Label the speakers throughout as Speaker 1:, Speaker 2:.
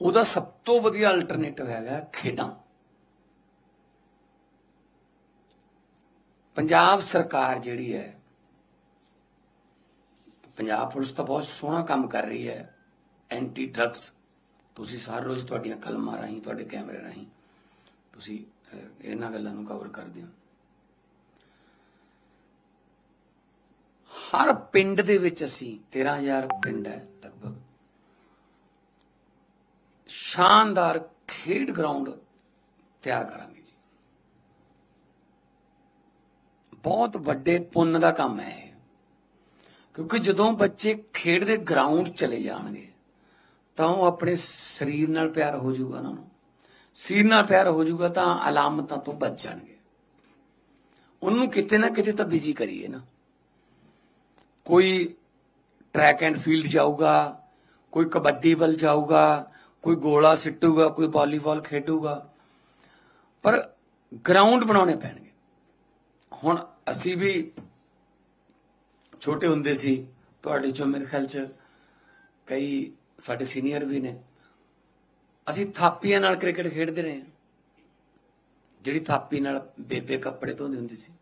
Speaker 1: ਉਹਦਾ ਸਭ ਤੋਂ ਵਧੀਆ ਅਲਟਰਨੇਟਿਵ ਹੈਗਾ ਖੇਡਾਂ। ਪੰਜਾਬ ਸਰਕਾਰ ਜਿਹੜੀ ਹੈ, ਪੰਜਾਬ ਪੁਲਿਸ ਤਾਂ ਬਹੁਤ ਸੋਹਣਾ ਕੰਮ ਕਰ ਰਹੀ ਹੈ। ਐਂਟੀ ਡਰੱਗਸ ਤੁਸੀਂ ਸਾਰ ਰੋਜ਼ ਤੁਹਾਡੀਆਂ ਕਲਮਾਂ ਰਾਹੀਂ, ਤੁਹਾਡੇ ਕੈਮਰੇ ਰਾਹੀਂ ਤੁਸੀਂ ਇਹਨਾਂ ਗੱਲਾਂ ਨੂੰ ਕਵਰ ਕਰਦੇ ਹੋ। ਹਰ ਪਿੰਡ ਦੇ ਵਿੱਚ ਅਸੀਂ 13000 ਪਿੰਡ ਹੈ ਲਗਭਗ ਸ਼ਾਨਦਾਰ ਖੇਡ ਗਰਾਊਂਡ ਤਿਆਰ ਕਰਾਂਗੇ ਜੀ। ਬਹੁਤ ਵੱਡੇ ਪੁੰਨ ਦਾ ਕੰਮ ਹੈ ਇਹ। ਕਿਉਂਕਿ ਜਦੋਂ ਬੱਚੇ ਖੇਡ ਦੇ ਗਰਾਊਂਡ ਚਲੇ ਜਾਣਗੇ, ਤਾਂ ਉਹ ਆਪਣੇ ਸਰੀਰ ਨਾਲ ਪਿਆਰ ਹੋ ਜਾਊਗਾ ਉਹਨਾਂ ਨੂੰ। ਸਰੀਰ ਨਾਲ ਪਿਆਰ ਹੋ ਜਾਊਗਾ ਤਾਂ ਅਲਾਮਤਾਂ ਤੋਂ ਬਚ ਜਾਣਗੇ। ਉਹਨੂੰ ਕਿਤੇ ਨਾ ਕਿਤੇ ਤਾਂ ਬਿਜ਼ੀ ਕਰੀਏ ਨਾ। ਕੋਈ ਟਰੈਕ ਐਂਡ ਫੀਲਡ ਜਾਊਗਾ, ਕੋਈ ਕਬੱਡੀ ਵੱਲ ਜਾਊਗਾ ਕੋਈ ਗੋਲਾ ਸਿੱਟੂਗਾ, ਕੋਈ ਵਾਲੀਬਾਲ ਖੇਡੂਗਾ, ਪਰ ਗਰਾਊਂਡ ਬਣਾਉਣੇ ਪੈਣਗੇ। ਹੁਣ ਅਸੀਂ ਵੀ ਛੋਟੇ ਹੁੰਦੇ ਸੀ, ਤੁਹਾਡੇ ਚੋਂ ਮੇਰੇ ਖਿਆਲ ਚ ਕਈ ਸਾਡੇ ਸੀਨੀਅਰ ਵੀ ਨੇ। ਅਸੀਂ ਥਾਪੀਆਂ ਨਾਲ ਕ੍ਰਿਕਟ ਖੇਡਦੇ ਰਹੇ ਹਾਂ। ਜਿਹੜੀ ਥਾਪੀ ਨਾਲ ਬੇਬੇ ਕੱਪੜੇ ਧੋਂਦੀ ਹੁੰਦੀ ਸੀ।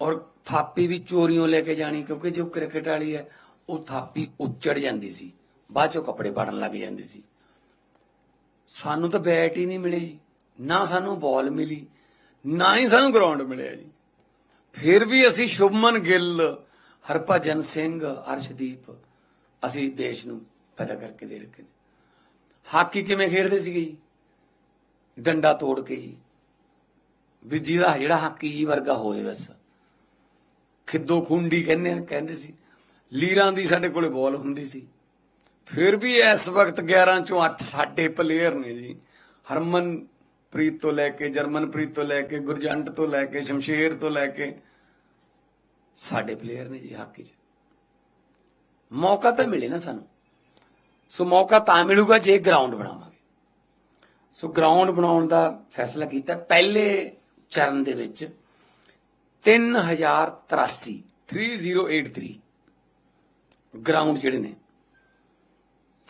Speaker 1: ਔਰ ਥਾਪੀ ਵੀ ਚੋਰੀਆਂ ਲੈ ਕੇ ਜਾਣੀ, ਕਿਉਂਕਿ ਜੋ ਕ੍ਰਿਕਟ ਵਾਲੀ ਹੈ, ਉਹ ਥਾਪੀ ਉੱਚੜ ਜਾਂਦੀ ਸੀ। ਬਾਅਦ ਚੋਂ ਕੱਪੜੇ ਪਾੜਨ ਲੱਗ ਜਾਂਦੀ ਸੀ। ਸਾਨੂੰ ਤਾਂ ਬੈਟ ਹੀ ਨਹੀਂ ਮਿਲੇ ਜੀ। ਨਾ ਸਾਨੂੰ ਬਾਲ ਮਿਲੀ, ਨਾ ਹੀ ਸਾਨੂੰ ਗਰਾਊਂਡ ਮਿਲਿਆ ਜੀ। ਫਿਰ ਵੀ ਅਸੀਂ ਸ਼ੁਭਮਨ ਗਿੱਲ, ਹਰਭਜਨ ਸਿੰਘ, ਅਰਸ਼ਦੀਪ ਅਸੀਂ ਦੇਸ਼ ਨੂੰ ਪੈਦਾ ਕਰਕੇ ਦੇ ਰੱਖੇ ਨੇ। ਹਾਕੀ ਕਿਵੇਂ ਖੇਡਦੇ ਸੀਗੇ ਜੀ? ਡੰਡਾ ਤੋੜ ਕੇ ਜੀ। ਵੀ ਜਿਹਦਾ ਜਿਹੜਾ ਹਾਕੀ ਜੀ ਵਰਗਾ ਹੋਏ ਬਸ। ਖਿੱਦੋ ਖੁੰਡੀ ਕਹਿੰਦੇ ਕਹਿੰਦੇ ਸੀ। ਲੀਰਾਂ ਦੀ ਸਾਡੇ ਕੋਲੇ ਬੋਲ ਹੁੰਦੀ ਸੀ। ਫਿਰ ਵੀ ਇਸ ਵਕਤ 11 ਚੋਂ 8 ਸਾਡੇ ਪਲੇਅਰ ਨੇ ਜੀ। ਹਰਮਨ ਪ੍ਰੀਤ ਤੋਂ ਲੈ ਕੇ, ਜਰਮਨਪ੍ਰੀਤ ਤੋਂ ਲੈ ਕੇ, ਗੁਰਜੰਟ ਤੋਂ ਲੈ ਕੇ, ਸ਼ਮਸ਼ੇਰ ਤੋਂ ਲੈ ਕੇ ਸਾਡੇ ਪਲੇਅਰ ਨੇ ਜੀ ਹਾਕੀ 'ਚ। ਮੌਕਾ ਤਾਂ ਮਿਲੇ ਨਾ ਸਾਨੂੰ। ਸੋ ਮੌਕਾ ਤਾਂ ਮਿਲੂਗਾ ਜੇ ਗਰਾਊਂਡ ਬਣਾਵਾਂਗੇ। ਸੋ ਗਰਾਊਂਡ ਬਣਾਉਣ ਦਾ ਫੈਸਲਾ ਕੀਤਾ ਪਹਿਲੇ ਚਰਨ ਦੇ ਵਿੱਚ 3083 3083 ਗਰਾਊਂਡ ਜਿਹੜੇ ਨੇ।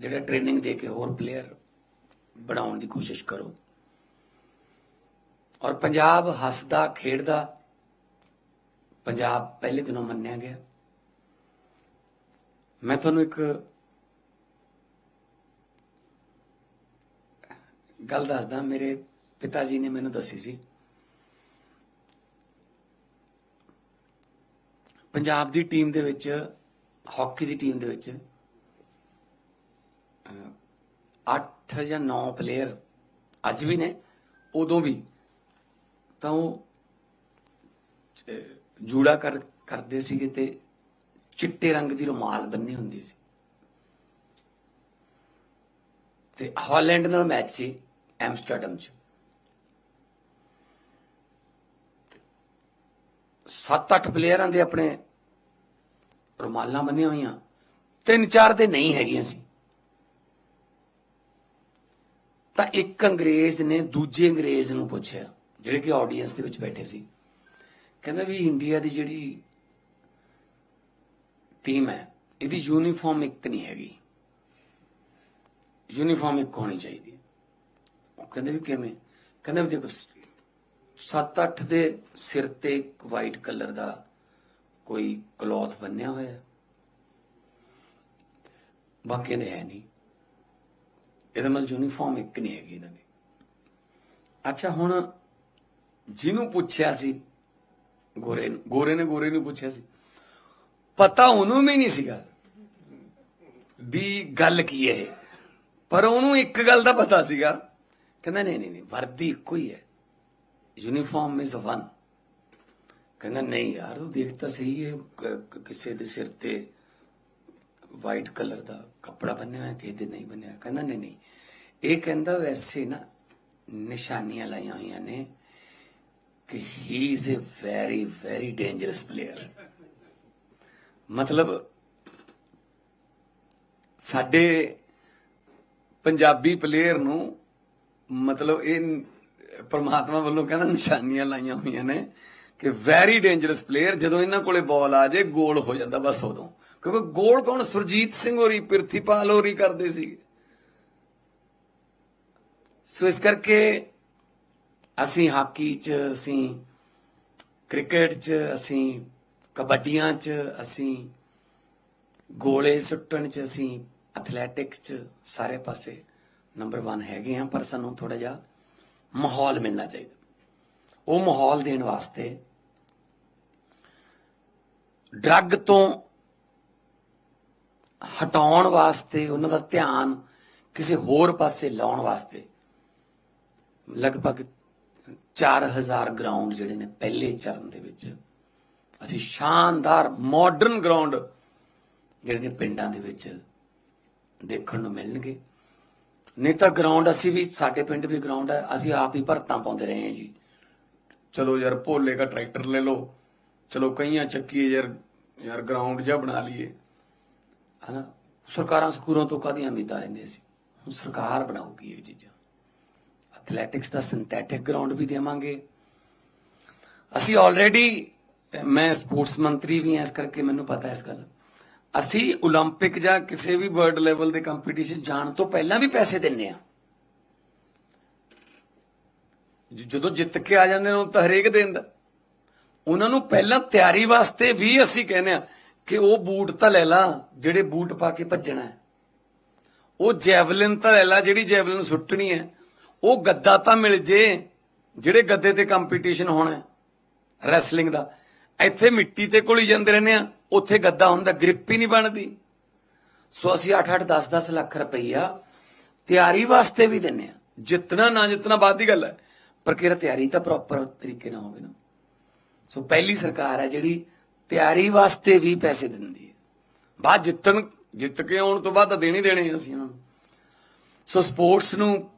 Speaker 1: ਜਿਹੜਾ ਟ੍ਰੇਨਿੰਗ ਦੇ ਕੇ ਹੋਰ ਪਲੇਅਰ ਬਣਾਉਣ ਦੀ ਕੋਸ਼ਿਸ਼ ਕਰੋ। ਔਰ ਪੰਜਾਬ ਹੱਸਦਾ, ਖੇਡਦਾ, ਪੰਜਾਬ ਪਹਿਲੇ ਦਿਨੋਂ ਮੰਨਿਆ ਗਿਆ। ਮੈਂ ਤੁਹਾਨੂੰ ਇੱਕ ਗੱਲ ਦੱਸਦਾ, ਮੇਰੇ ਪਿਤਾ ਜੀ ਨੇ ਮੈਨੂੰ ਦੱਸੀ ਸੀ। ਪੰਜਾਬ ਦੀ ਟੀਮ ਦੇ ਵਿੱਚ ਹਾਕੀ ਦੀ ਟੀਮ ਦੇ ਵਿੱਚ 8 ਜਾਂ 9 ਪਲੇਅਰ ਅੱਜ ਵੀ ਨੇ, ਉਦੋਂ ਵੀ ਤਾਂ ਉਹ ਜੂੜਾ ਕਰ, ਕਰਦੇ ਸੀਗੇ ਤੇ ਚਿੱਟੇ ਰੰਗ ਦੀ ਰੁਮਾਲ ਬੰਨੀ ਹੁੰਦੀ ਸੀ। ਤੇ ਹਾਲੈਂਡ ਨਾਲ ਮੈਚ ਸੀ ਐਮਸਟਰਡਮ ਚ। ਸੱਤ ਅੱਠ ਪਲੇਅਰਾਂ ਦੇ ਆਪਣੇ ਰੁਮਾਲਾਂ ਬੰਨੀਆਂ ਹੋਈਆਂ। ਤਿੰਨ ਚਾਰ ਦੇ ਨਹੀਂ ਹੈਗੀਆਂ ਸੀ। ਤਾਂ ਇੱਕ ਅੰਗਰੇਜ਼ ਨੇ ਦੂਜੇ ਅੰਗਰੇਜ਼ ਨੂੰ ਪੁੱਛਿਆ, ਜਿਹੜੇ ਕਿ ਆਡੀਅנס ਦੇ ਵਿੱਚ ਬੈਠੇ ਸੀ। ਕਹਿੰਦਾ ਵੀ ਇੰਡੀਆ ਦੀ ਜਿਹੜੀ ਟੀਮ ਹੈ, ਇਹਦੀ ਯੂਨੀਫਾਰਮ ਇੱਕ ਨਹੀਂ ਹੈਗੀ। ਯੂਨੀਫਾਰਮ ਇੱਕ ਹੋਣੀ ਚਾਹੀਦੀ। ਉਹ ਕਹਿੰਦੇ ਵੀ ਕਿਵੇਂ? ਕਹਿੰਦਾ ਵੀ ਦੇਖੋ 7-8 ਦੇ ਸਿਰ ਤੇ ਇੱਕ ਵਾਈਟ ਕਲਰ ਦਾ ਕੋਈ ਕਲੌਥ ਬੰਨਿਆ ਹੋਇਆ ਹੈ। ਬਾਕੀ ਦੇ ਹੈ ਨਹੀਂ। ਇਹਦਾ ਮਤਲਬ ਯੂਨੀਫਾਰਮ ਇੱਕ ਨਹੀਂ ਹੈਗੀ ਇਹਨਾਂ ਦੀ। ਅੱਛਾ, ਹੁਣ ਜਿਹਨੂੰ ਪੁੱਛਿਆ ਸੀ, ਗੋਰੇ ਨੂੰ, ਗੋਰੇ ਨੇ ਗੋਰੇ ਨੂੰ ਪੁੱਛਿਆ ਸੀ, ਪਤਾ ਉਹਨੂੰ ਵੀ ਨਹੀਂ ਸੀਗਾ ਵੀ ਗੱਲ ਕੀ ਹੈ ਇਹ। ਪਰ ਉਹਨੂੰ ਇੱਕ ਗੱਲ ਦਾ ਪਤਾ ਸੀਗਾ, ਕਹਿੰਦਾ ਨਹੀਂ ਨਹੀਂ ਨਹੀਂ, ਵਰਦੀ ਇੱਕੋ ਹੀ ਹੈ। ਯੂਨੀਫਾਰਮ ਇਜ਼ ਵਨ ਕਹਿੰਦਾ, ਨਹੀਂ ਯਾਰ, ਤੂੰ ਦੇਖ ਤਾਂ ਸਹੀ ਹੈ ਕਿਸੇ ਦੇ ਸਿਰ ਤੇ ਵਾਈਟ ਕਲਰ ਦਾ ਕੱਪੜਾ ਬੰਨਿਆ ਹੋਇਆ, ਕਿਸੇ ਦੇ ਨਹੀਂ ਬੰਨਿਆ ਕਹਿੰਦਾ, ਨਹੀਂ ਨਹੀਂ। ਇਹ ਕਹਿੰਦਾ ਵੈਸੇ ਨਾ ਨਿਸ਼ਾਨੀਆਂ ਲਾਈਆਂ ਹੋਈਆਂ ਨੇ ਕਿ he is a very very dangerous player ਮਤਲਬ ਸਾਡੇ ਪੰਜਾਬੀ ਪਲੇਅਰ ਨੂੰ ਮਤਲਬ ਇਹ ਪਰਮਾਤਮਾ ਵੱਲੋਂ ਕਹਿੰਦਾ ਨਿਸ਼ਾਨੀਆਂ ਲਾਈਆਂ ਹੋਈਆਂ ਨੇ ਕਿ ਵੈਰੀ ਡੇਂਜਰਸ ਪਲੇਅਰ ਜਦੋਂ ਇਹਨਾਂ ਕੋਲੇ ਬਾਲ ਆ ਜੇ ਗੋਲ ਹੋ ਜਾਂਦਾ ਬਸ ਉਦੋਂ। ਕਿਉਂਕਿ ਗੋਲ ਕੌਣ? ਸੁਰਜੀਤ ਸਿੰਘ ਹੋਰੀ, ਪ੍ਰਿਥੀਪਾਲ ਹੋਰੀ ਕਰਦੇ ਸੀ ਸੋ ਇਸ ਕਰਕੇ ਅਸੀਂ ਹਾਕੀ 'ਚ, ਅਸੀਂ ਕ੍ਰਿਕਟ 'ਚ, ਅਸੀਂ ਕਬੱਡੀਆਂ 'ਚ, ਅਸੀਂ ਗੋਲੇ ਸੁੱਟਣ 'ਚ, ਅਸੀਂ ਐਥਲੈਟਿਕਸ 'ਚ ਸਾਰੇ ਪਾਸੇ ਨੰਬਰ 1 ਹੈਗੇ ਆ ਪਰ ਸਾਨੂੰ ਥੋੜਾ ਜਿਹਾ ਮਾਹੌਲ ਮਿਲਣਾ ਚਾਹੀਦਾ। ਉਹ ਮਾਹੌਲ ਦੇਣ ਵਾਸਤੇ ਡਰੱਗ ਤੋਂ ਹਟਾਉਣ ਵਾਸਤੇ ਉਹਨਾਂ ਦਾ ਧਿਆਨ ਕਿਸੇ ਹੋਰ ਪਾਸੇ ਲਾਉਣ ਵਾਸਤੇ। ਲਗਭਗ 4000 ਗਰਾਊਂਡ ਜਿਹੜੇ ਨੇ ਪਹਿਲੇ ਚਰਨ ਦੇ ਵਿੱਚ। ਅਸੀਂ ਸ਼ਾਨਦਾਰ ਮਾਡਰਨ ਗਰਾਊਂਡ ਜਿਹੜੇ ਨੇ ਪਿੰਡਾਂ ਦੇ ਵਿੱਚ ਦੇਖਣ ਨੂੰ ਮਿਲਣਗੇ। ਨਹੀਂ ਤਾਂ ਗਰਾਊਂਡ ਅਸੀਂ ਵੀ, ਸਾਡੇ ਪਿੰਡ ਵੀ ਗਰਾਊਂਡ ਹੈ, ਅਸੀਂ ਆਪ ਹੀ ਭਰਤਾਂ ਪਾਉਂਦੇ ਰਹੇ ਹਾਂ ਜੀ। ਚਲੋ ਯਾਰ ਭੋਲੇ ਦਾ ਟਰੈਕਟਰ ਲੈ ਲਓ। ਚਲੋ ਕਈਆਂ ਚੱਕੀਏ ਯਾਰ ਯਾਰ ਗਰਾਊਂਡ ਜਿਹਾ ਬਣਾ ਲਈਏ। ਹਨਾ ਸਰਕਾਰਾਂ ਸਕੂਲਾਂ ਤੋਂ ਕਾਦੀਆਂ ਉਮੀਦਾਂ ਲੈਂਦੇ ਸੀ ਹੁਣ ਸਰਕਾਰ ਬਣਾਉਗੀ ਇਹ ਚੀਜ਼ਾਂ ਐਥਲੈਟਿਕਸ ਦਾ ਸਿੰਥੈਟਿਕ ਗਰਾਊਂਡ ਵੀ ਦੇਵਾਂਗੇ ਅਸੀਂ ਆਲਰੇਡੀ ਮੈਂ ਸਪੋਰਟਸ ਮੰਤਰੀ ਵੀ ਹਾਂ ਇਸ ਕਰਕੇ ਮੈਨੂੰ ਪਤਾ ਇਸ ਗੱਲ ਅਸੀਂ 올림픽 ਜਾਂ ਕਿਸੇ ਵੀ ਵਰਲਡ ਲੈਵਲ ਦੇ ਕੰਪੀਟੀਸ਼ਨ ਜਾਣ ਤੋਂ ਪਹਿਲਾਂ ਵੀ ਪੈਸੇ ਦਿੰਨੇ ਆ ਜ- ਜਦੋਂ ਜਿੱਤ ਕੇ ਆ ਜਾਂਦੇ ਨੇ ਉਹ ਤਾਂ ਹਰੇਕ ਦਿੰਦਾ ਉਹਨਾਂ ਨੂੰ ਪਹਿਲਾਂ ਤਿਆਰੀ ਵਾਸਤੇ ਵੀ ਅਸੀਂ ਕਹਿੰਦੇ ਆ ਕਿ ਉਹ ਬੂਟ ਤਾਂ ਲੈ ਲਾ, ਜਿਹੜੇ ਬੂਟ ਪਾ ਕੇ ਭੱਜਣਾ ਹੈ। ਉਹ ਜੈਵਲਿਨ ਤਾਂ ਲੈ ਲਾ, ਜਿਹੜੀ ਜੈਵਲਿਨ ਸੁੱਟਣੀ ਹੈ। ਉਹ ਗੱਦਾ ਤਾਂ ਮਿਲ ਜੇ, ਜਿਹੜੇ ਗੱਦੇ ਤੇ ਕੰਪੀਟੀਸ਼ਨ ਹੋਣਾ ਹੈ ਰੈਸਲਿੰਗ ਦਾ। ਇੱਥੇ ਮਿੱਟੀ ਤੇ ਕੋਲੀ ਜਾਂਦੇ ਰਹਿੰਦੇ ਆ ਉੱਥੇ ਗੱਦਾ ਹੁੰਦਾ ਗ੍ਰਿਪ ਹੀ ਨਹੀਂ ਬਣਦੀ। ਸੋ ਅਸੀਂ 8-8 10-10 ਲੱਖ ਰੁਪਈਆ ਤਿਆਰੀ ਵਾਸਤੇ ਵੀ ਦਿੰਨੇ ਆ ਜਿੱਤਣਾ ਨਾ ਜਿੱਤਣਾ ਬਾਅਦ ਦੀ ਗੱਲ ਹੈ, ਪਰ ਕਿਹੜਾ ਤਿਆਰੀ ਤਾਂ ਪ੍ਰੋਪਰ ਤਰੀਕੇ ਨਾਲ ਹੋਵੇ ਨਾ। ਸੋ ਪਹਿਲੀ ਸਰਕਾਰ ਹੈ ਜਿਹੜੀ ਤਿਆਰੀ ਵਾਸਤੇ ਵੀ ਪੈਸੇ ਦਿੰਦੀ ਹੈ। ਬਾਅਦ ਜਿੱਤਣ, ਜਿੱਤ ਕੇ ਆਉਣ ਤੋਂ ਬਾਅਦ ਤਾਂ ਦੇਣੇ ਦੇਣੇ ਅਸੀਂ ਉਹਨਾਂ ਨੂੰ। ਸੋ ਸਪੋਰਟਸ ਨੂੰ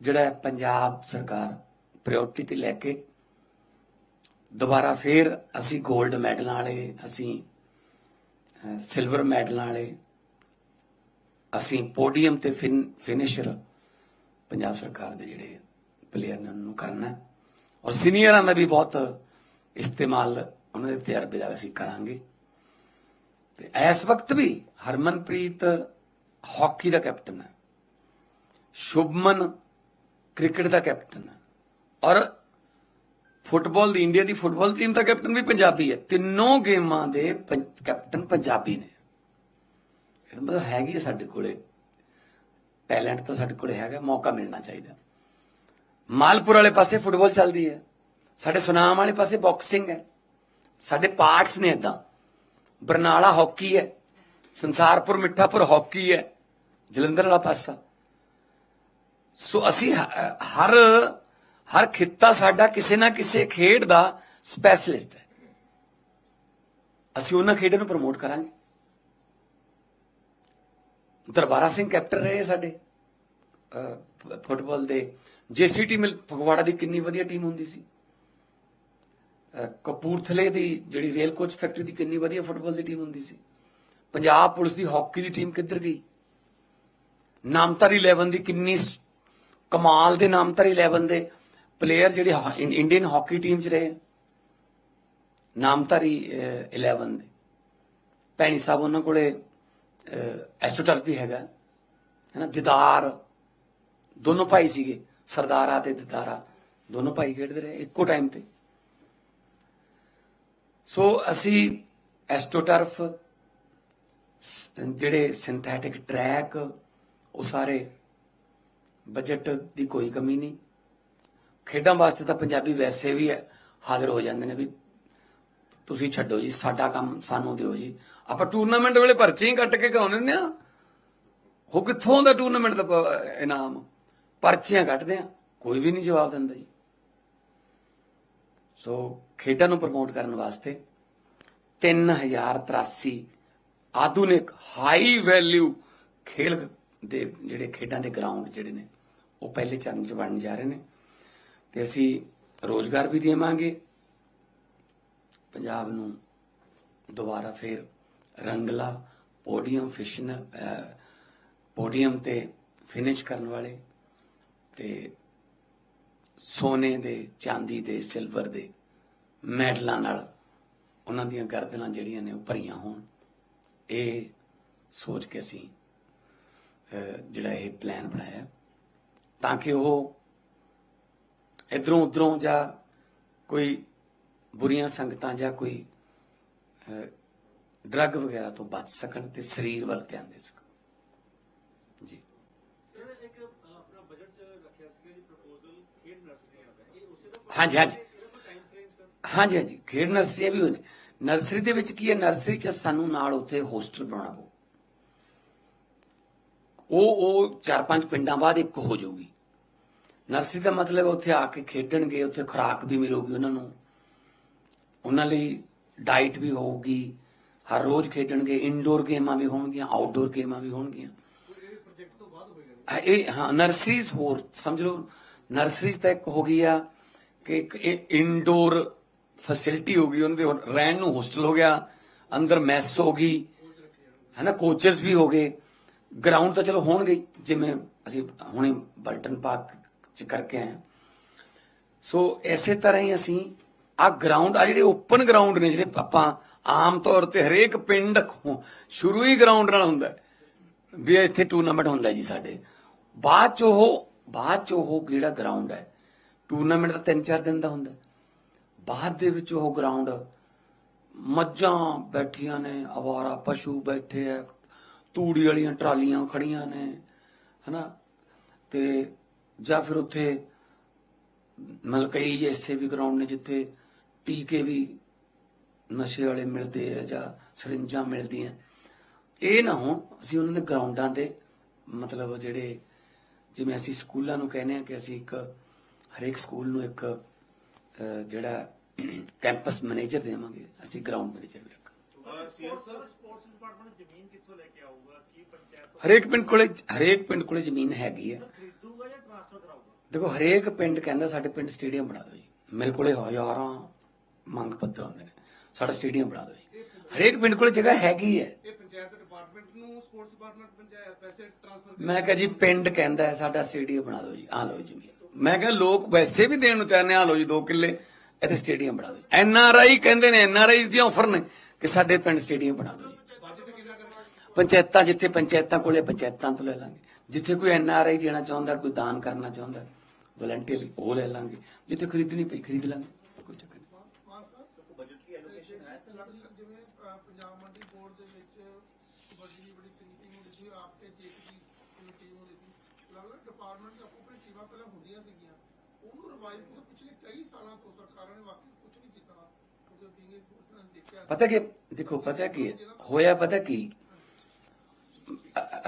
Speaker 1: ਜਿਹੜਾ ਪੰਜਾਬ ਸਰਕਾਰ ਪ੍ਰਾਇੋਰਟੀ ਤੇ ਲੈ ਕੇ ਦੁਬਾਰਾ ਫੇਰ ਅਸੀਂ 골ਡ ਮੈਡਲਾਂ ਵਾਲੇ, ਅਸੀਂ ਸਿਲਵਰ ਮੈਡਲਾਂ ਵਾਲੇ, ਅਸੀਂ ਪੋਡੀਅਮ ਤੇ ਫਿਨਿਸ਼ਰ ਪੰਜਾਬ ਸਰਕਾਰ ਦੇ ਜਿਹੜੇ ਪਲੇਅਰ ਨੇ ਉਹਨਾਂ ਨੂੰ ਕਰਨਾ ਔਰ ਸੀਨੀਅਰਾਂ ਦਾ ਵੀ ਬਹੁਤ ਇਸਤੇਮਾਲ ਉਹਨਾਂ ਦੇ ਤਜਰਬੇ ਦਾ ਅਸੀਂ ਕਰਾਂਗੇ। ਤੇ ਇਸ ਵਕਤ ਵੀ ਹਰਮਨਪ੍ਰੀਤ ਹਾਕੀ ਦਾ ਕੈਪਟਨ ਹੈ। ਸ਼ੁਭਮਨ ਕ੍ਰਿਕਟ ਦਾ ਕੈਪਟਨ ਹੈ। ਔਰ ਫੁੱਟਬਾਲ ਦੀ ਇੰਡੀਆ ਦੀ ਫੁੱਟਬਾਲ ਟੀਮ ਦਾ ਕੈਪਟਨ ਵੀ ਪੰਜਾਬੀ ਹੈ। ਤਿੰਨੋਂ ਗੇਮਾਂ ਦੇ ਪੰ- ਕੈਪਟਨ ਪੰਜਾਬੀ ਨੇ। ਇਹ ਮਤਲਬ ਹੈਗੀ ਹੈ ਸਾਡੇ ਕੋਲੇ। ਟੈਲੈਂਟ ਤਾਂ ਸਾਡੇ ਕੋਲੇ ਹੈਗਾ, ਮੌਕਾ ਮਿਲਣਾ ਚਾਹੀਦਾ। ਮਾਲਪੁਰ ਵਾਲੇ ਪਾਸੇ ਫੁੱਟਬਾਲ ਚੱਲਦੀ ਹੈ। ਸਾਡੇ ਸੁਨਾਮ ਵਾਲੇ ਪਾਸੇ ਬਾਕਸਿੰਗ ਹੈ। ਸਾਡੇ ਪਾਰਟਸ ਨੇ ਇਦਾਂ ਬਰਨਾਲਾ ਹਾਕੀ ਹੈ, ਸੰਸਾਰਪੁਰ ਮਿੱਠਾਪੁਰ ਹਾਕੀ ਹੈ, ਜਲੰਧਰ ਵਾਲਾ ਪਾਸਾ। ਸੋ ਅਸੀਂ ਹਰ ਹਰ ਖਿੱਤਾ ਸਾਡਾ ਕਿਸੇ ਨਾ ਕਿਸੇ ਖੇਡ ਦਾ ਸਪੈਸ਼ਲਿਸਟ ਹੈ। ਅਸੀਂ ਉਹਨਾਂ ਖੇਡਾਂ ਨੂੰ ਪ੍ਰਮੋਟ ਕਰਾਂਗੇ। ਦਰਬਾਰਾ ਸਿੰਘ ਕੈਪਟਨ ਰਹੇ ਸਾਡੇ। ਫੁੱਟਬਾਲ ਦੇ। ਜੇਸੀਟੀ ਮਿਲ, ਫਗਵਾੜਾ ਦੀ ਕਿੰਨੀ ਵਧੀਆ ਟੀਮ ਹੁੰਦੀ ਸੀ। ਕਪੂਰਥਲੇ ਦੀ ਜਿਹੜੀ ਰੇਲ ਕੋਚ ਫੈਕਟਰੀ ਦੀ ਕਿੰਨੀ ਵਧੀਆ ਫੁੱਟਬਾਲ ਦੀ ਟੀਮ ਹੁੰਦੀ ਸੀ। ਪੰਜਾਬ ਪੁਲਿਸ ਦੀ ਹਾਕੀ ਦੀ ਟੀਮ ਕਿੱਧਰ ਗਈ? ਨਾਮਤਾਰੀ 11 ਦੀ ਕਿੰਨੀ ਕਮਾਲ ਦੇ ਨਾਮਤਾਰੀ 11 ਦੇ ਪਲੇਅਰ ਜਿਹੜੇ ਇੰਡੀਅਨ ਹਾਕੀ ਟੀਮ ਚ ਰਹੇ। ਨਾਮਤਾਰੀ ਅਹ, 11 ਦੇ। ਭੈਣੀ ਸਾਹਿਬ ਉਹਨਾਂ ਕੋਲੇ ਐਸਟੋਟਰ ਵੀ ਹੈਗਾ। ਹੈ ਨਾ ਦਿਦਾਰ। ਦੋਨੋਂ ਭਾਈ ਸੀਗੇ ਸਰਦਾਰਾ ਤੇ ਦਿਦਾਰਾ। ਦੋਨੋਂ ਭਾਈ ਖੇਡਦੇ ਰਹੇ ਇੱਕੋ ਟਾਈਮ ਤੇ। ਸੋ ਅਸੀਂ ਐਸਟੋਟਰਫ ਸ- ਜਿਹੜੇ ਸਿੰਥੈਟਿਕ ਟਰੈਕ ਉਹ ਸਾਰੇ ਬਜਟ ਦੀ ਕੋਈ ਕਮੀ ਨਹੀਂ। ਖੇਡਾਂ ਵਾਸਤੇ ਤਾਂ ਪੰਜਾਬੀ ਵੈਸੇ ਵੀ ਹੈ, ਹਾਜ਼ਰ ਹੋ ਜਾਂਦੇ ਨੇ ਵੀ ਤੁਸੀਂ ਛੱਡੋ ਜੀ ਸਾਡਾ ਕੰਮ ਸਾਨੂੰ ਦਿਓ ਜੀ। ਆਪਾਂ ਟੂਰਨਾਮੈਂਟ ਵੇਲੇ ਪਰਚੇ ਹੀ ਕੱਟ ਕੇ ਕਰਾਉਂਦੇ ਹੁੰਦੇ ਆ ਉਹ ਕਿੱਥੋਂ ਆਉਂਦਾ ਟੂਰਨਾਮੈਂਟ ਦਾ ਇਨਾਮ? ਪਰਚੀਆਂ ਕੱਟਦੇ ਆ ਕੋਈ ਵੀ ਨਹੀਂ ਜਵਾਬ ਦਿੰਦਾ ਜੀ। ਸੋ ਖੇਡਾਂ ਨੂੰ ਪ੍ਰਮੋਟ ਕਰਨ ਵਾਸਤੇ 3083 ਆਧੁਨਿਕ ਹਾਈ ਵੈਲਿਊ ਖੇਲ ਦੇ ਜਿਹੜੇ ਖੇਡਾਂ ਦੇ ਗਰਾਊਂਡ ਜਿਹੜੇ ਨੇ, ਉਹ ਪਹਿਲੇ ਚਰਨ ਚ ਬਣਨ ਜਾ ਰਹੇ ਨੇ। ਤੇ ਅਸੀਂ ਰੋਜ਼ਗਾਰ ਵੀ ਦੇਵਾਂਗੇ। ਪੰਜਾਬ ਨੂੰ ਦੁਬਾਰਾ ਫੇਰ ਰੰਗਲਾ ਪੋਡੀਅਮ ਫਿਸ਼ਨ ਪੋਡੀਅਮ ਤੇ ਫਿਨਿਸ਼ ਕਰਨ ਵਾਲੇ ਤੇ ਸੋਨੇ ਦੇ, ਚਾਂਦੀ ਦੇ ਸਿਲਵਰ ਦੇ ਮੈਡਲਾਂ ਨਾਲ ਉਹਨਾਂ ਦੀਆਂ ਗਰਦਨਾਂ ਜਿਹੜੀਆਂ ਨੇ ਉਹ ਭਰੀਆਂ ਹੋਣ। ਇਹ ਸੋਚ ਕੇ ਅਸੀਂ ਜਿਹੜਾ ਇਹ ਪਲਾਨ ਬਣਾਇਆ। ਤਾਂ ਕਿ ਉਹ ਇਧਰੋਂ ਉਧਰੋਂ ਜਾਂ ਕੋਈ ਬੁਰੀਆਂ ਸੰਗਤਾਂ ਜਾਂ ਕੋਈ ਡਰੱਗ ਵਗੈਰਾ ਤੋਂ ਬਚ ਸਕਣ ਤੇ ਸਰੀਰ ਵੱਲ ਧਿਆਨ ਦੇ ਸਕਣ ਜੀ
Speaker 2: ਸਰ ਇੱਕ ਅ, ਆਪਣਾ ਬਜਟ ਚ ਰੱਖਿਆ ਸੀਗਾ ਜੀ ਪ੍ਰਪੋਜ਼ਲ ਖੇਡ ਨਰਸਰੀਆਂ ਦਾ ਇਹ ਉਸੇ ਦਾ
Speaker 1: ਹਾਂਜੀ ਹਾਂਜੀ। ਹਾਂਜੀ ਹਾਂਜੀ। ਖੇਡ ਨਰਸਰੀ ਵੀ ਹੋਣੇ ਨਰਸਰੀ ਦੇ ਵਿੱਚ ਕੀ ਹੈ? ਨਰਸਰੀ 'ਚ ਸਾਨੂੰ ਨਾਲ ਉੱਥੇ ਹੋਸਟਲ ਬਣਾਉਣਾ ਪਊ। ਉਹ ਉਹ ਚਾਰ ਪੰਜ ਪਿੰਡਾਂ ਬਾਅਦ ਇੱਕ ਹੋ ਜਾਊਗੀ। ਨਰਸਰੀ ਦਾ ਮਤਲਬ ਉੱਥੇ ਆ ਕੇ ਖੇਡਣਗੇ, ਉੱਥੇ ਖੁਰਾਕ ਵੀ ਮਿਲੂਗੀ ਉਹਨਾਂ ਨੂੰ। ਉਹਨਾਂ ਲਈ ਡਾਈਟ ਵੀ ਹੋਊਗੀ। ਹਰ ਰੋਜ਼ ਖੇਡਣਗੇ। ਇਨਡੋਰ ਗੇਮਾਂ ਵੀ ਹੋਣਗੀਆਂ ਆਊਟਡੋਰ ਗੇਮਾਂ ਵੀ ਹੋਣਗੀਆਂ।
Speaker 2: ਇਹ,
Speaker 1: ਹਾਂ, ਨਰਸਰੀਜ਼ ਹੋਰ, ਸਮਝ ਲਓ। ਨਰਸਰੀਜ਼ ਤਾਂ ਇੱਕ ਹੋ ਗਈ ਆ। ਕਿ ਇੱਕ ਇਨਡੋਰ ਫੈਸਿਲਿਟੀ ਹੋ ਗਈ ਉਹਨਾਂ ਦੇ ਰਹਿਣ ਨੂੰ ਹੋਸਟਲ ਹੋ ਗਿਆ, ਅੰਦਰ ਮੈਸ ਹੋ ਗਈ, ਹੈਨਾ ਕੋਚਸ ਵੀ ਹੋ ਗਏ ਗਰਾਊਂਡ ਤਾਂ ਚਲੋ ਹੋਣਗੇ ਜਿਵੇਂ ਅਸੀਂ ਹੁਣੇ ਬਲਟਨ ਪਾਰਕ ਚ ਕਰਕੇ ਆਏ ਹਾਂ। ਸੋ ਇਸੇ ਤਰ੍ਹਾਂ ਹੀ ਅਸੀਂ ਆ ਗਰਾਊਂਡ ਆ ਜਿਹੜੇ ਓਪਨ ਗਰਾਊਂਡ ਨੇ, ਜਿਹੜੇ ਆਪਾਂ ਆਮ ਤੌਰ ਤੇ ਹਰੇਕ ਪਿੰਡ ਖੋ- ਸ਼ੁਰੂ ਹੀ ਗਰਾਊਂਡ ਨਾਲ ਹੁੰਦਾ ਵੀ ਇੱਥੇ ਟੂਰਨਾਮੈਂਟ ਹੁੰਦਾ ਜੀ ਸਾਡੇ। ਬਾਅਦ ਚ ਉਹ, ਬਾਅਦ ਚ ਉਹ ਜਿਹੜਾ ਗਰਾਊਂਡ ਹੈ? ਟੂਰਨਾਮੈਂਟ ਤਾਂ 3-4 ਦਿਨ ਦਾ ਹੁੰਦਾ। ਬਾਹਰ ਦੇ ਵਿੱਚ ਉਹ ਗਰਾਊਂਡ ਮੱਝਾਂ ਬੈਠੀਆਂ ਨੇ ਅਵਾਰਾ ਪਸ਼ੂ ਬੈਠੇ ਆ, ਤੂੜੀ ਵਾਲੀਆਂ ਟਰਾਲੀਆਂ ਖੜੀਆਂ ਨੇ, ਹਨਾ? ਤੇ ਜਾਂ ਫਿਰ ਉੱਥੇ ਮਤਲਬ ਕਈ ਐਸੇ ਵੀ ਗਰਾਊਂਡ ਨੇ ਜਿੱਥੇ ਟੀਕੇ ਵੀ ਨਸ਼ੇ ਵਾਲੇ ਮਿਲਦੇ ਆ ਜਾਂ ਸਰਿੰਜਾਂ ਮਿਲਦੀਆਂ। ਇਹ ਨਾ ਹੋਣ, ਅਸੀਂ ਉਹਨਾਂ ਦੇ ਗਰਾਊਂਡਾਂ ਦੇ ਮਤਲਬ ਜਿਹੜੇ ਜਿਵੇਂ ਅਸੀਂ ਸਕੂਲਾਂ ਨੂੰ ਕਹਿੰਦੇ ਆ ਕਿ ਅਸੀਂ ਇੱਕ ਹਰੇਕ ਸਕੂਲ ਨੂੰ ਇੱਕ ਜਿਹੜਾ ਕੈਂਪਸ ਮੈਨੇਜਰ ਦੇਵਾਂਗੇ, ਅਸੀਂ ਗਰਾਊਂਡ ਮੈਨੇਜਰ ਵੀ ਰੱਖਾਂਗੇ। ਹਰੇਕ ਪਿੰਡ ਕੋਲੇ, ਹਰੇਕ ਪਿੰਡ ਕੋਲੇ ਜ਼ਮੀਨ ਹੈਗੀ ਹੈ ਦੇਖੋ, ਹਰੇਕ ਪਿੰਡ ਕਹਿੰਦਾ ਸਾਡੇ ਪਿੰਡ ਸਟੇਡੀਅਮ ਬਣਾ ਦਿਓ ਜੀ। ਮੇਰੇ ਕੋਲੇ ਹਜ਼ਾਰਾਂ ਮੰਗ ਪੱਤਰ ਆਉਂਦੇ ਨੇ। ਸਾਡਾ ਸਟੇਡੀਅਮ ਬਣਾ ਦਿਓ ਜੀ। ਹਰੇਕ ਪਿੰਡ ਕੋਲੇ ਜਗ੍ਹਾ ਹੈਗੀ ਹੈ।
Speaker 3: ਇਹ ਪੰਚਾਇਤ ਡਿਪਾਰਟਮੈਂਟ ਨੂੰ ਸਪੋਰਟਸ ਡਿਪਾਰਟਮੈਂਟ ਪੰਚਾਇਤ ਪੈਸੇ ਟ੍ਰਾਂਸਫਰ
Speaker 1: ਮੈਂ ਕਿਹਾ ਜੀ, ਪਿੰਡ ਕਹਿੰਦਾ ਸਾਡਾ ਸਟੇਡੀਅਮ ਬਣਾ ਦਿਓ ਜੀ। ਆ ਲਓ ਜੀ ਮੈਂ ਕਿਹਾ, ਲੋਕ ਵੈਸੇ ਵੀ ਦੇਣ ਨੂੰ ਤਿਆਰ ਨੇ। ਆ ਲਓ ਜੀ 2 ਕਿੱਲੇ। ਇੱਥੇ ਸਟੇਡੀਅਮ ਬਣਾ ਦਿਓ। ਐਨ ਆਰ ਆਈ ਕਹਿੰਦੇ ਨੇ, ਐਨ ਆਰ ਆਈਜ਼ ਦੀ ਆਫਰ ਨੇ ਕਿ ਸਾਡੇ ਪਿੰਡ ਸਟੇਡੀਅਮ ਬਣਾ ਦਿਓ ਪੰਚਾਇਤਾਂ, ਜਿੱਥੇ ਪੰਚਾਇਤਾਂ ਕੋਲੇ ਪੰਚਾਇਤਾਂ ਤੋਂ ਲੈ ਲਾਂਗੇ। ਜਿੱਥੇ ਕੋਈ ਐਨ ਆਰ ਆਈ ਦੇਣਾ ਚਾਹੁੰਦਾ, ਕੋਈ ਦਾਨ ਕਰਨਾ ਚਾਹੁੰਦਾ ਵਲੰਟੀਅਰਲੀ ਉਹ ਲੈ ਲਾਂਗੇ। ਜਿੱਥੇ ਖਰੀਦਣੀ ਪਈ, ਖਰੀਦ ਲਾਂਗੇ। ਕੋਈ ਚੱਕਰ ਨਹੀਂ।
Speaker 3: ਜਿਵੇਂ ਪੰਜਾਬ ਮੰਡੀ ਬੋਰਡ ਦੇ ਵਿੱਚ ਕਬੱਡੀ ਬੜੀ ਚੰਗੀ ਹੁੰਦੀ ਸੀ, ਆਪ ਤੇ ਜੇਕ ਦੀ ਜਿਵੇਂ ਟੀਮ ਹੁੰਦੀ ਸੀ ਲੱਗਦਾ ਡਿਪਾਰਟਮੈਂਟ ਦੀ ਆਪੋ ਆਪਣੀ ਟੀਮਾਂ ਪਹਿਲਾਂ ਹੁੰਦੀਆਂ ਸੀਗੀਆਂ। ਉਹਨੂੰ ਰਿਵਾਈਵ ਤੋਂ ਪਿਛਲੇ ਕਈ ਸਾਲਾਂ ਤੋਂ ਸਰਕਾਰਾਂ ਨੇ ਵਾਕਈ ਕੁਝ ਨਹੀਂ ਕੀਤਾ।
Speaker 1: ਪਤਾ ਕਿ, ਦੇਖੋ, ਪਤਾ ਕੀ ਹੋਇਆ ਪਤਾ ਕੀ?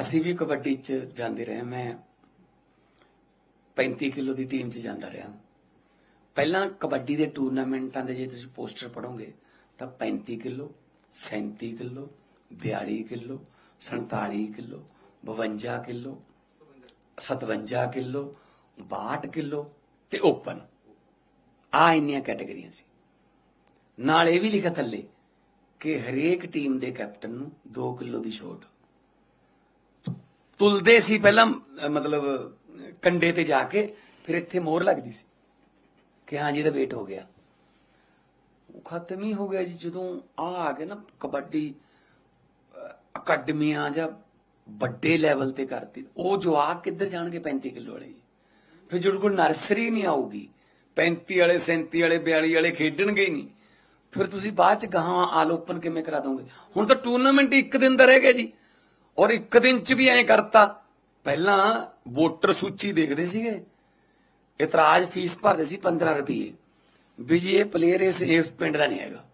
Speaker 1: ਅਸੀਂ ਵੀ ਕਬੱਡੀ ਚ ਜਾਂਦੇ ਰਹੇ ਮੈਂ 35 ਕਿਲੋ ਦੀ ਟੀਮ ਚ ਜਾਂਦਾ ਰਿਹਾ। ਪਹਿਲਾਂ ਕਬੱਡੀ ਦੇ ਟੂਰਨਾਮੈਂਟਾਂ ਦੇ ਜੇ ਤੁਸੀਂ ਪੋਸਟਰ ਪੜੋਗੇ ਤਾਂ 35 kilo 37 kilo 42 kilo 47 kilo 52 kilo 57 kilo 62 kilo ਤੇ ਓਪਨ। ਆ ਇੰਨੀਆਂ ਕੈਟਾਗਰੀਆਂ ਸੀ। ਨਾਲ ਇਹ ਵੀ ਲਿਖਿਆ ਥੱਲੇ ਕਿ ਹਰੇਕ ਟੀਮ ਦੇ ਕੈਪਟਨ ਨੂੰ 2 ਕਿਲੋ ਦੀ ਛੋਟ। ਤੁਲਦੇ ਸੀ ਪਹਿਲਾਂ ਮਤਲਬ ਅਹ ਕੰਡੇ ਤੇ ਜਾ ਕੇ, ਫਿਰ ਇੱਥੇ ਮੋਹਰ ਲੱਗਦੀ ਸੀ ਕਿ ਹਾਂ ਜੀ, ਇਹਦਾ ਵੇਟ ਹੋ ਗਿਆ। ਉਹ ਖਤਮ ਹੀ ਹੋ ਗਿਆ ਜੀ ਜਦੋਂ ਆ ਆ ਗਏ ਨਾ ਕਬੱਡੀ, ਅਹ, ਅਕੈਡਮੀਆਂ ਜਾਂ ਵੱਡੇ ਲੈਵਲ ਤੇ ਕਰਤੀ। ਉਹ ਜਵਾਕ ਕਿੱਧਰ ਜਾਣਗੇ 35 ਕਿਲੋ ਵਾਲੇ? ਫਿਰ ਜਿਹੜੇ ਕੋਲ ਨਰਸਰੀ ਨਹੀਂ ਆਊਗੀ 35 ਵਾਲੇ 37 ਵਾਲੇ 42 ਵਾਲੇ ਖੇਡਣਗੇ ਨਹੀਂ। ਫਿਰ ਤੁਸੀਂ ਬਾਅਦ ਚ ਗਾਹਾਂ ਆਲ ਕਿਵੇਂ ਕਰਾ ਦੋਗੇ? ਹੁਣ ਤਾਂ ਟੂਰਨਾਮੈਂਟ ਇੱਕ ਦਿਨ ਦਾ ਰਹਿ ਗਿਆ ਜੀ। ਔਰ ਇੱਕ ਦਿਨ ਚ ਵੀ ਐਂ ਕਰਤਾ। ਪਹਿਲਾਂ ਵੋਟਰ ਸੂਚੀ ਦੇਖਦੇ ਸੀਗੇ। ਇਤਰਾਜ਼ ਫੀਸ ਭਰਦੇ ਸੀ 15 ਰੁਪਏ ਵੀ ਜੀ ਇਹ ਪਲੇਅਰ ਇਸ ਇਸ ਪਿੰਡ ਦਾ ਨਹੀਂ ਹੈਗਾ।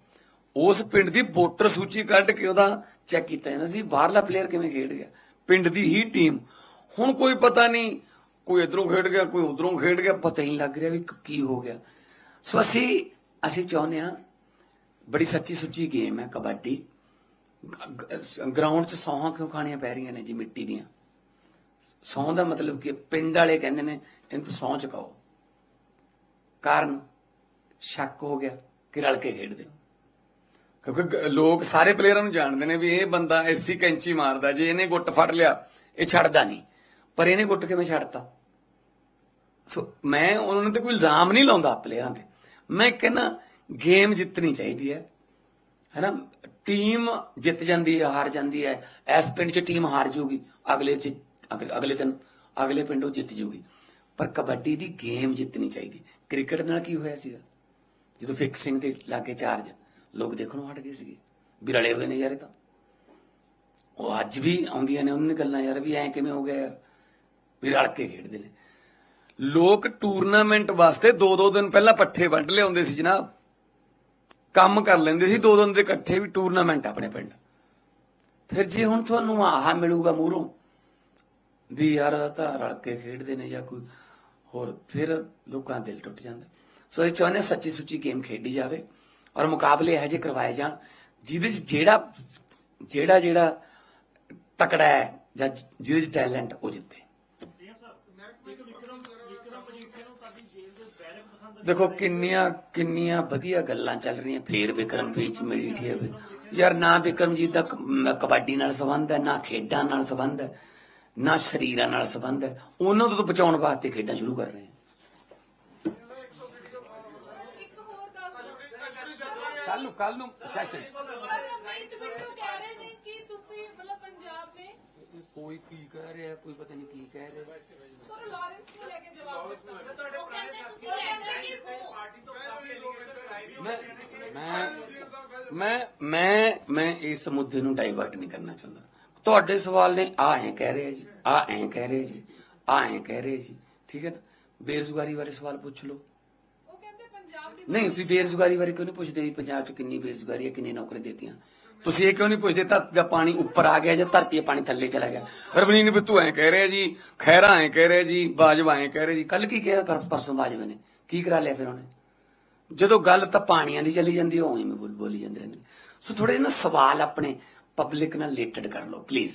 Speaker 1: ਉਸ ਪਿੰਡ ਦੀ ਵੋਟਰ ਸੂਚੀ ਕੱਢ ਕੇ ਉਹਦਾ ਚੈੱਕ ਕੀਤਾ ਜਾਂਦਾ ਸੀ। ਬਾਹਰਲਾ ਪਲੇਅਰ ਕਿਵੇਂ ਖੇਡ ਗਿਆ? ਪਿੰਡ ਦੀ ਹੀ ਟੀਮ। ਹੁਣ ਕੋਈ ਪਤਾ ਨਹੀਂ, ਕੋਈ ਇਧਰੋਂ ਖੇਡ ਗਿਆ, ਕੋਈ ਉਧਰੋਂ ਖੇਡ ਗਿਆ, ਪਤਾ ਹੀ ਨਹੀਂ ਲੱਗ ਰਿਹਾ ਵੀ ਕੀ ਹੋ ਗਿਆ। ਸੋ ਅਸੀਂ ਅਸੀਂ ਚਾਹੁੰਦੇ ਹਾਂ, ਬੜੀ ਸੱਚੀ ਸੁੱਚੀ ਗੇਮ ਹੈ ਕਬੱਡੀ। ਗਰਾਊਂਡ 'ਚ ਸੌਹਾਂ ਕਿਉਂ ਖਾਣੀਆਂ ਪੈ ਰਹੀਆਂ ਨੇ ਜੀ ਮਿੱਟੀ ਦੀਆਂ? ਸੌਂ ਦਾ ਮਤਲਬ ਕਿ ਪਿੰਡ ਵਾਲੇ ਕਹਿੰਦੇ ਨੇ, ਇਹਨੂੰ ਤੂੰ ਸੌਂ ਚੁਕਾਓ ਕਾਰਨ, ਸ਼ੱਕ ਹੋ ਗਿਆ ਕਿ ਰਲ ਕੇ ਖੇਡਦੇ ਹੋ। ਕਿਉਂਕਿ ਲੋਕ ਸਾਰੇ ਪਲੇਅਰਾਂ ਨੂੰ ਜਾਣਦੇ ਨੇ ਵੀ ਇਹ ਬੰਦਾ ਐਸੀ ਕੈਂਚੀ ਮਾਰਦਾ ਜੇ ਇਹਨੇ ਗੁੱਟ ਫੜ ਲਿਆ, ਇਹ ਛੱਡਦਾ ਨਹੀਂ। ਪਰ ਇਹਨੇ ਗੁੱਟ ਕਿਵੇਂ ਛੱਡਤਾ? ਸੋ ਮੈਂ ਉਹਨਾਂ ਤੇ ਕੋਈ ਇਲਜ਼ਾਮ ਨਹੀਂ ਲਾਉਂਦਾ ਪਲੇਅਰਾਂ ਤੇ। ਮੈਂ ਕਹਿੰਦਾ ਗੇਮ ਜਿੱਤਣੀ ਚਾਹੀਦੀ ਹੈ। ਹੈਨਾ? ਟੀਮ ਜਿੱਤ ਜਾਂਦੀ ਹੈ, ਹਾਰ ਜਾਂਦੀ ਹੈ। ਇਸ ਪਿੰਡ 'ਚ ਟੀਮ ਹਾਰ ਜੂਗੀ ਅਗਲੇ 'ਚ ਅਗਲੇ ਅਗਲੇ ਦਿਨ, ਅਗਲੇ ਪਿੰਡੋਂ ਜਿੱਤ ਜੂਗੀ ਪਰ ਕਬੱਡੀ ਦੀ ਗੇਮ ਜਿੱਤਣੀ ਚਾਹੀਦੀ। ਕ੍ਰਿਕਟ ਨਾਲ ਕੀ ਹੋਇਆ ਸੀਗਾ? ਜਦੋਂ ਫਿਕਸਿੰਗ ਦੇ ਲਾਗੇ ਚਾਰਜ ਲੋਕ ਦੇਖਣੋਂ ਹਟ ਗਏ ਸੀਗੇ। ਵੀ ਰਲੇ ਹੋਏ ਨੇ ਯਾਰ ਇਹ ਤਾਂ। ਉਹ ਅੱਜ ਵੀ ਆਉਂਦੀਆਂ ਨੇ ਉਹਨਾਂ ਦੀਆਂ ਗੱਲਾਂ ਯਾਰ ਵੀ ਐਂ ਕਿਵੇਂ ਹੋ ਗਿਆ ਯਾਰ। ਵੀ ਰਲ ਕੇ ਖੇਡਦੇ ਨੇ। ਲੋਕ ਟੂਰਨਾਮੈਂਟ ਵਾਸਤੇ ਦੋ ਦੋ ਦਿਨ ਪਹਿਲਾਂ ਪੱਠੇ ਵੰਡ ਲਿਆਉਂਦੇ ਸੀ ਜਨਾਬ। ਕੰਮ ਕਰ ਲੈਂਦੇ ਸੀ ਦੋ ਦਿਨ ਦੇ ਇਕੱਠੇ ਵੀ ਟੂਰਨਾਮੈਂਟ ਆਪਣੇ ਪਿੰਡ। ਫਿਰ ਜੇ ਹੁਣ ਤੁਹਾਨੂੰ ਆਹਾ ਮਿਲੂਗਾ ਮੂਹਰੋਂ ਵੀ ਯਾਰ ਤਾਂ ਰਲ ਕੇ ਖੇਡਦੇ ਨੇ ਜਾਂ ਕੋਈ ਹੋਰ, ਫਿਰ ਲੋਕਾਂ ਦਾ ਦਿਲ ਟੁੱਟ ਜਾਂਦਾ। ਸੋ ਇਹ ਚਾਹੁੰਦੇ ਹਾਂ ਸੱਚੀ ਸੁੱਚੀ ਗੇਮ ਖੇਡੀ ਜਾਵੇ। ਔਰ ਮੁਕਾਬਲੇ ਇਹੋ ਜਿਹੇ ਕਰਵਾਏ ਜਾਣ, ਜਿਹਦੇ 'ਚ ਜਿਹੜਾ ਜਿਹੜਾ ਜਿਹੜਾ ਤਕੜਾ ਹੈ ਜਾਂ ਜਿਹਦੇ 'ਚ ਟੈਲੈਂਟ, ਉਹ ਜਿੱਤੇ। ਦੇਖੋ, ਕਿੰਨੀਆਂ ਕਿੰਨੀਆਂ ਵਧੀਆ ਗੱਲਾਂ ਚੱਲ ਰਹੀਆਂ। ਫੇਰ ਵਿਕਰਮ ਵਿੱਚ ਮਜੀਠੀਆ ਵੀ ਯਾਰ, ਨਾ ਵਿਕਰਮਜੀਤ ਦਾ ਕਬੱਡੀ ਨਾਲ ਸੰਬੰਧ ਹੈ, ਨਾ ਖੇਡਾਂ ਨਾਲ ਸੰਬੰਧ ਹੈ, ਨਾ ਸਰੀਰਾਂ ਨਾਲ ਸੰਬੰਧ ਹੈ। ਉਹਨਾਂ ਤੋਂ ਬਚਾਉਣ ਵਾਸਤੇ ਖੇਡਾਂ ਸ਼ੁਰੂ ਕਰ ਰਹੇ ਹਾਂ
Speaker 4: ਇੱਕ ਹੋਰ ਦੱਸ
Speaker 1: ਕੱਲ ਨੂੰ ਸੈਸ਼ਨ ਕੋਈ ਕੀ ਕਹਿ ਰਿਹਾ ਕੋਈ ਪਤਾ ਨਹੀਂ ਕੀ ਕਹਿ ਰਿਹਾ।
Speaker 4: ਸਰ ਲਾਰੈਂਸ ਨੂੰ ਲੈ ਕੇ ਜਵਾਬ ਦਿੱਤਾ।
Speaker 2: ਤੁਹਾਡੇ ਪੁਰਾਣੇ ਸਾਥੀ
Speaker 1: ਮੈਂ ਮੈਂ ਮੈਂ ਮੈਂ ਮੈਂ ਇਸ ਮੁੱਦੇ ਨੂੰ ਡਾਈਵਰਟ ਨਹੀਂ ਕਰਨਾ ਚਾਹੁੰਦਾ। ਤੁਹਾਡੇ ਸਵਾਲ ਨੇ ਆ ਐ ਕਹਿ ਰਹੇ ਜੀ ਆ ਐ ਕਹਿ ਰਹੇ ਜੀ ਆ ਐ ਕਹਿ ਰਹੇ ਜੀ। ਠੀਕ ਹੈ ਨਾ? ਬੇਰੁਜ਼ਗਾਰੀ ਬਾਰੇ ਸਵਾਲ ਪੁੱਛ ਲਓ
Speaker 4: ਉਹ ਕਹਿੰਦੇ ਪੰਜਾਬ ਦੀ
Speaker 1: ਨਹੀਂ, ਤੁਸੀਂ ਬੇਰੁਜ਼ਗਾਰੀ ਬਾਰੇ ਕਿਉਂ ਨਹੀਂ ਪੁੱਛਦੇ ਵੀ ਪੰਜਾਬ 'ਚ ਕਿੰਨੀ ਬੇਰੁਜ਼ਗਾਰੀ ਹੈ, ਕਿੰਨੀ ਨੌਕਰੀ ਦਿੱਤੀਆਂ? ਤੁਸੀਂ ਇਹ ਕਿਉਂ ਨਹੀਂ ਪੁੱਛਦੇ ਧਰਤੀ ਦਾ ਪਾਣੀ ਉੱਪਰ ਆ ਗਿਆ ਜਾਂ ਧਰਤੀ ਦਾ ਪਾਣੀ ਥੱਲੇ ਚਲਾ ਗਿਆ? ਰਵਨੀਤ ਬਿੱਤੂ ਐ ਕਹਿ ਰਿਹਾ ਜੀ ਖੈਰਾ ਐ ਕਹਿ ਰਿਹਾ ਜੀ, ਬਾਜਵਾ ਐ ਕਹਿ ਰਿਹਾ ਜੀ। ਕੱਲ ਕੀ ਕਿਹਾ ਪਰਸੋਂ ਬਾਜਵਾ ਨੇ? ਕੀ ਕਰਾ ਲਿਆ ਫਿਰ ਉਹਨੇ? ਜਦੋਂ ਗੱਲ ਤਾਂ ਪਾਣੀਆਂ ਦੀ ਚੱਲੀ ਜਾਂਦੀ ਉਹ ਉਵੇਂ ਬੋਲ ਬੋਲੀ ਜਾਂਦੇ ਰਹਿੰਦੇ ਸੋ ਥੋੜੇ ਨਾ ਸਵਾਲ ਆਪਣੇ ਪਬਲਿਕ ਨਾਲ ਰਿਲੇਟਡ ਕਰ ਲਓ ਪਲੀਜ਼